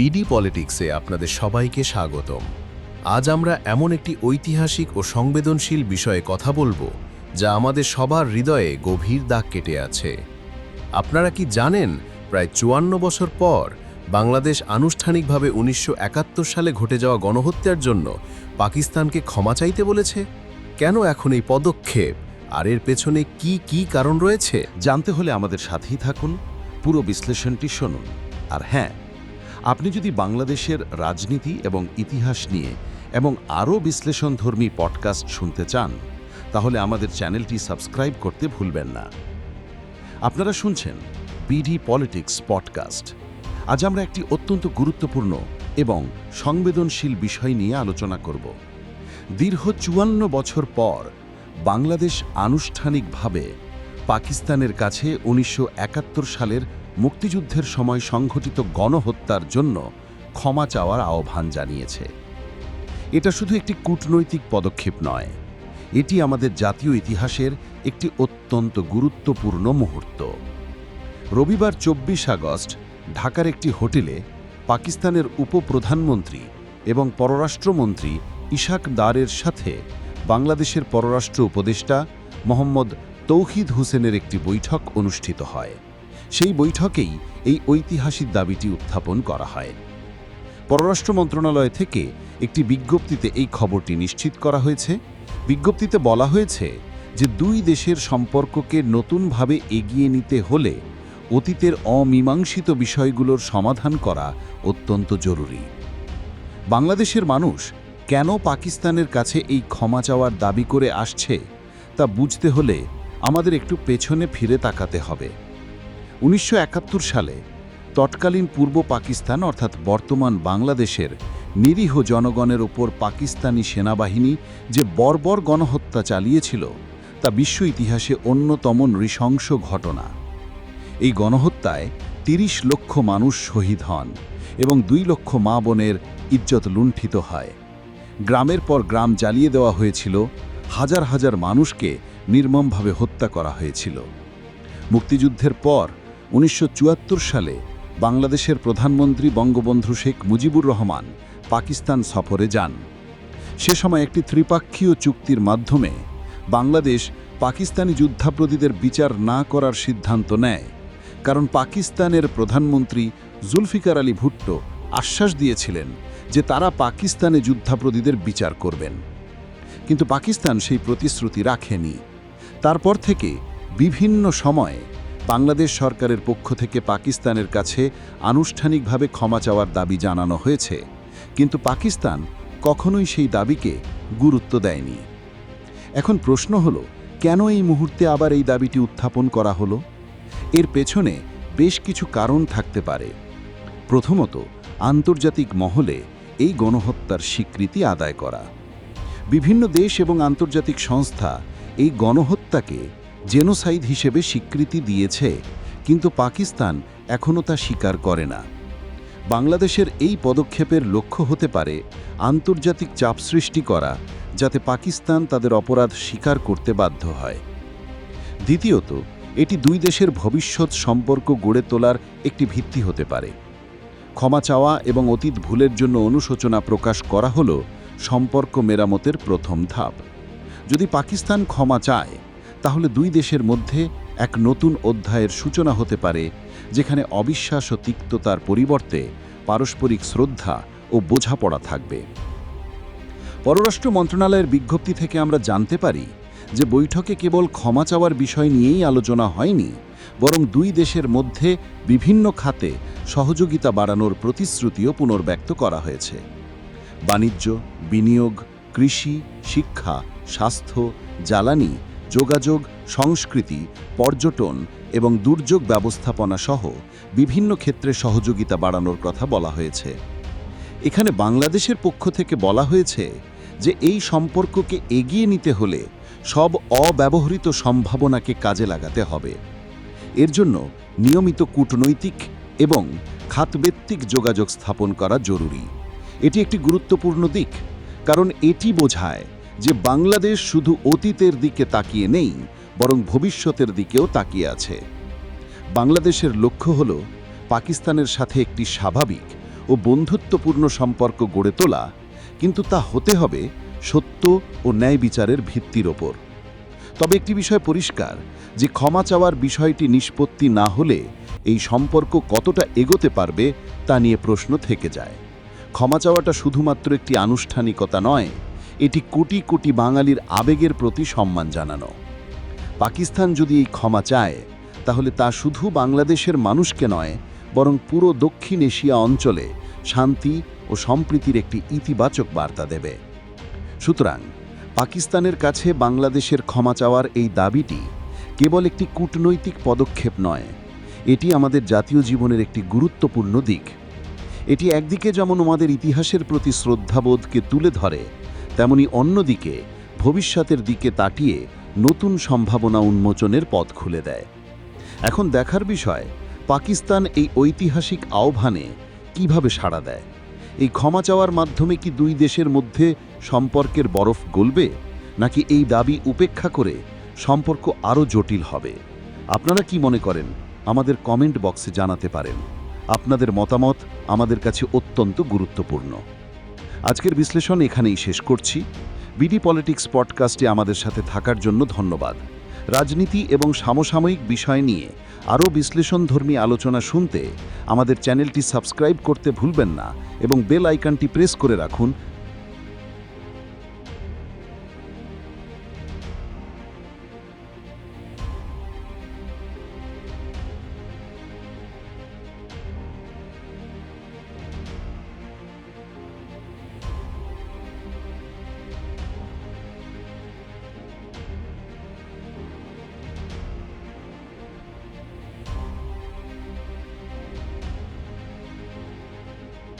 BD পলিটিক্সে আপনাদের সবাইকে স্বাগতম। আজ আমরা এমন একটি ঐতিহাসিক ও সংবেদনশীল বিষয়ে কথা বলব, যা আমাদের সবার হৃদয়ে গভীর দাগ কেটে আছে। আপনারা কি জানেন, প্রায় চুয়ান্ন বছর পর বাংলাদেশ আনুষ্ঠানিকভাবে উনিশশো একাত্তর সালে ঘটে যাওয়া গণহত্যার জন্য পাকিস্তানকে ক্ষমা চাইতে বলেছে? কেন এখন এই পদক্ষেপ? আর এর পেছনে কি কি কারণ রয়েছে? জানতে হলে আমাদের সাথেই থাকুন, পুরো বিশ্লেষণটি শুনুন। আর হ্যাঁ আপনি যদি বাংলাদেশের রাজনীতি এবং ইতিহাস নিয়ে এবং আরও বিশ্লেষণধর্মী পডকাস্ট শুনতে চান, তাহলে আমাদের চ্যানেলটি সাবস্ক্রাইব করতে ভুলবেন না। আপনারা শুনছেন বিডি পলিটিক্স পডকাস্ট আজ আমরা একটি অত্যন্ত গুরুত্বপূর্ণ এবং সংবেদনশীল বিষয় নিয়ে আলোচনা করব। দীর্ঘ চুয়ান্ন বছর পর বাংলাদেশ আনুষ্ঠানিকভাবে পাকিস্তানের কাছে উনিশশো একাত্তর সালের মুক্তিযুদ্ধের সময় সংঘটিত গণহত্যার জন্য ক্ষমা চাওয়ার আহ্বান জানিয়েছে। এটা শুধু একটি কূটনৈতিক পদক্ষেপ নয়, এটি আমাদের জাতীয় ইতিহাসের একটি অত্যন্ত গুরুত্বপূর্ণ মুহূর্ত। রবিবার চব্বিশ আগস্ট ঢাকার একটি হোটেলে পাকিস্তানের উপপ্রধানমন্ত্রী এবং পররাষ্ট্রমন্ত্রী ইশাক দারের সাথে বাংলাদেশের পররাষ্ট্র উপদেষ্টা মোহাম্মদ তৌহিদ হোসেনের একটি বৈঠক অনুষ্ঠিত হয়। সেই বৈঠকেই এই ঐতিহাসিক দাবিটি উত্থাপন করা হয়। পররাষ্ট্র মন্ত্রণালয় থেকে একটি বিজ্ঞপ্তিতে এই খবরটি নিশ্চিত করা হয়েছে। বিজ্ঞপ্তিতে বলা হয়েছে যে দুই দেশের সম্পর্ককে নতুনভাবে এগিয়ে নিতে হলে অতীতের অমীমাংসিত বিষয়গুলোর সমাধান করা অত্যন্ত জরুরি। বাংলাদেশের মানুষ কেন পাকিস্তানের কাছে এই ক্ষমা চাওয়ার দাবি করে আসছে তা বুঝতে হলে আমাদের একটু পেছনে ফিরে তাকাতে হবে। উনিশশো একাত্তর সালে তৎকালীন পূর্ব পাকিস্তান, অর্থাৎ বর্তমান বাংলাদেশের নিরীহ জনগণের ওপর পাকিস্তানি সেনাবাহিনী যে বর্বর গণহত্যা চালিয়েছিল, তা বিশ্ব ইতিহাসে অন্যতম নৃশংস ঘটনা। এই গণহত্যায় ৩০ লক্ষ মানুষ শহীদ হন এবং দুই লক্ষ মা বোনের ইজ্জত লুণ্ঠিত হয়। গ্রামের পর গ্রাম জ্বালিয়ে দেওয়া হয়েছিল, হাজার হাজার মানুষকে নির্মমভাবে হত্যা করা হয়েছিল। মুক্তিযুদ্ধের পর উনিশশো চুয়াত্তর সালে বাংলাদেশের প্রধানমন্ত্রী বঙ্গবন্ধু শেখ মুজিবুর রহমান পাকিস্তান সফরে যান। সে সময় একটি ত্রিপাক্ষীয় চুক্তির মাধ্যমে বাংলাদেশ পাকিস্তানি যুদ্ধাপরাধীদের বিচার না করার সিদ্ধান্ত নেয়, কারণ পাকিস্তানের প্রধানমন্ত্রী জুলফিকার আলী ভুট্টো আশ্বাস দিয়েছিলেন যে তারা পাকিস্তানে যুদ্ধাপরাধীদের বিচার করবেন। কিন্তু পাকিস্তান সেই প্রতিশ্রুতি রাখেনি। তারপর থেকে বিভিন্ন সময়ে বাংলাদেশ সরকারের পক্ষ থেকে পাকিস্তানের কাছে আনুষ্ঠানিকভাবে ক্ষমা চাওয়ার দাবি জানানো হয়েছে। কিন্তু পাকিস্তান কখনোই সেই দাবিকে গুরুত্ব দেয়নি। এখন প্রশ্ন হলো, কেন এই মুহূর্তে আবার এই দাবিটি উত্থাপন করা হলো? এর পেছনে বেশ কিছু কারণ থাকতে পারে। প্রথমত, আন্তর্জাতিক মহলে এই গণহত্যার স্বীকৃতি আদায় করা। বিভিন্ন দেশ এবং আন্তর্জাতিক সংস্থা এই গণহত্যাকে জেনোসাইড হিসেবে স্বীকৃতি দিয়েছে, কিন্তু পাকিস্তান এখনও তা স্বীকার করে না। বাংলাদেশের এই পদক্ষেপের লক্ষ্য হতে পারে আন্তর্জাতিক চাপ সৃষ্টি করা, যাতে পাকিস্তান তাদের অপরাধ স্বীকার করতে বাধ্য হয়। দ্বিতীয়ত, এটি দুই দেশের ভবিষ্যৎ সম্পর্ক গড়ে তোলার একটি ভিত্তি হতে পারে। ক্ষমা চাওয়া এবং অতীত ভুলের জন্য অনুশোচনা প্রকাশ করা হল সম্পর্ক মেরামতের প্রথম ধাপ। যদি পাকিস্তান ক্ষমা চায় তাহলে দুই দেশের মধ্যে এক নতুন অধ্যায়ের সূচনা হতে পারে, যেখানে অবিশ্বাস ও তিক্ততার পরিবর্তে পারস্পরিক শ্রদ্ধা ও বোঝাপড়া থাকবে। পররাষ্ট্র মন্ত্রণালয়ের বিজ্ঞপ্তি থেকে আমরা জানতে পারি যে বৈঠকে কেবল ক্ষমা চাওয়ার বিষয় নিয়েই আলোচনা হয়নি, বরং দুই দেশের মধ্যে বিভিন্ন খাতে সহযোগিতা বাড়ানোর প্রতিশ্রুতিও পুনর্ব্যক্ত করা হয়েছে। বাণিজ্য, বিনিয়োগ, কৃষি, শিক্ষা, স্বাস্থ্য, জ্বালানি যোগাযোগ, সংস্কৃতি, পর্যটন এবং দুর্যোগ ব্যবস্থাপনা সহ বিভিন্ন ক্ষেত্রে সহযোগিতা বাড়ানোর কথা বলা হয়েছে। এখানে বাংলাদেশের পক্ষ থেকে বলা হয়েছে যে এই সম্পর্ককে এগিয়ে নিতে হলে সব অব্যবহৃত সম্ভাবনাকে কাজে লাগাতে হবে। এর জন্য নিয়মিত কূটনৈতিক এবং খাতভিত্তিক যোগাযোগ স্থাপন করা জরুরি। এটি একটি গুরুত্বপূর্ণ দিক, কারণ এটি বোঝায় যে বাংলাদেশ শুধু অতীতের দিকে তাকিয়ে নেই, বরং ভবিষ্যতের দিকেও তাকিয়ে আছে। বাংলাদেশের লক্ষ্য হল পাকিস্তানের সাথে একটি স্বাভাবিক ও বন্ধুত্বপূর্ণ সম্পর্ক গড়ে তোলা, কিন্তু তা হতে হবে সত্য ও ন্যায় বিচারের ভিত্তির ওপর। তবে একটি বিষয় পরিষ্কার, যে ক্ষমা চাওয়ার বিষয়টি নিষ্পত্তি না হলে এই সম্পর্ক কতটা এগোতে পারবে তা নিয়ে প্রশ্ন থেকে যায়। ক্ষমা চাওয়াটা শুধুমাত্র একটি আনুষ্ঠানিকতা নয় এটি কোটি কোটি বাঙালির আবেগের প্রতি সম্মান জানানো। পাকিস্তান যদি এই ক্ষমা চায়, তাহলে তা শুধু বাংলাদেশের মানুষকে নয়, বরং পুরো দক্ষিণ এশিয়া অঞ্চলে শান্তি ও সম্প্রীতির একটি ইতিবাচক বার্তা দেবে। সুতরাং, পাকিস্তানের কাছে বাংলাদেশের ক্ষমা চাওয়ার এই দাবিটি কেবল একটি কূটনৈতিক পদক্ষেপ নয়, এটি আমাদের জাতীয় জীবনের একটি গুরুত্বপূর্ণ দিক। এটি একদিকে যেমন আমাদের ইতিহাসের প্রতি শ্রদ্ধাবোধকে তুলে ধরে তেমনি অন্যদিকে ভবিষ্যতের দিকে তাকিয়ে নতুন সম্ভাবনা উন্মোচনের পথ খুলে দেয়। এখন দেখার বিষয়, পাকিস্তান এই ঐতিহাসিক আহ্বানে কীভাবে সাড়া দেয়? এই ক্ষমা চাওয়ার মাধ্যমে কি দুই দেশের মধ্যে সম্পর্কের বরফ গলবে? নাকি এই দাবি উপেক্ষা করে সম্পর্ক আরও জটিল হবে? আপনারা কি মনে করেন? আমাদের কমেন্ট বক্সে জানাতে পারেন। আপনাদের মতামত আমাদের কাছে অত্যন্ত গুরুত্বপূর্ণ। আজকের বিশ্লেষণ এখানেই শেষ করছি। বিডি পলিটিক্স পডকাস্টে আমাদের সাথে থাকার জন্য ধন্যবাদ। রাজনীতি এবং সমসাময়িক বিষয় নিয়ে আরও বিশ্লেষণধর্মী আলোচনা শুনতে আমাদের চ্যানেলটি সাবস্ক্রাইব করতে ভুলবেন না এবং বেল আইকনটি প্রেস করে রাখুন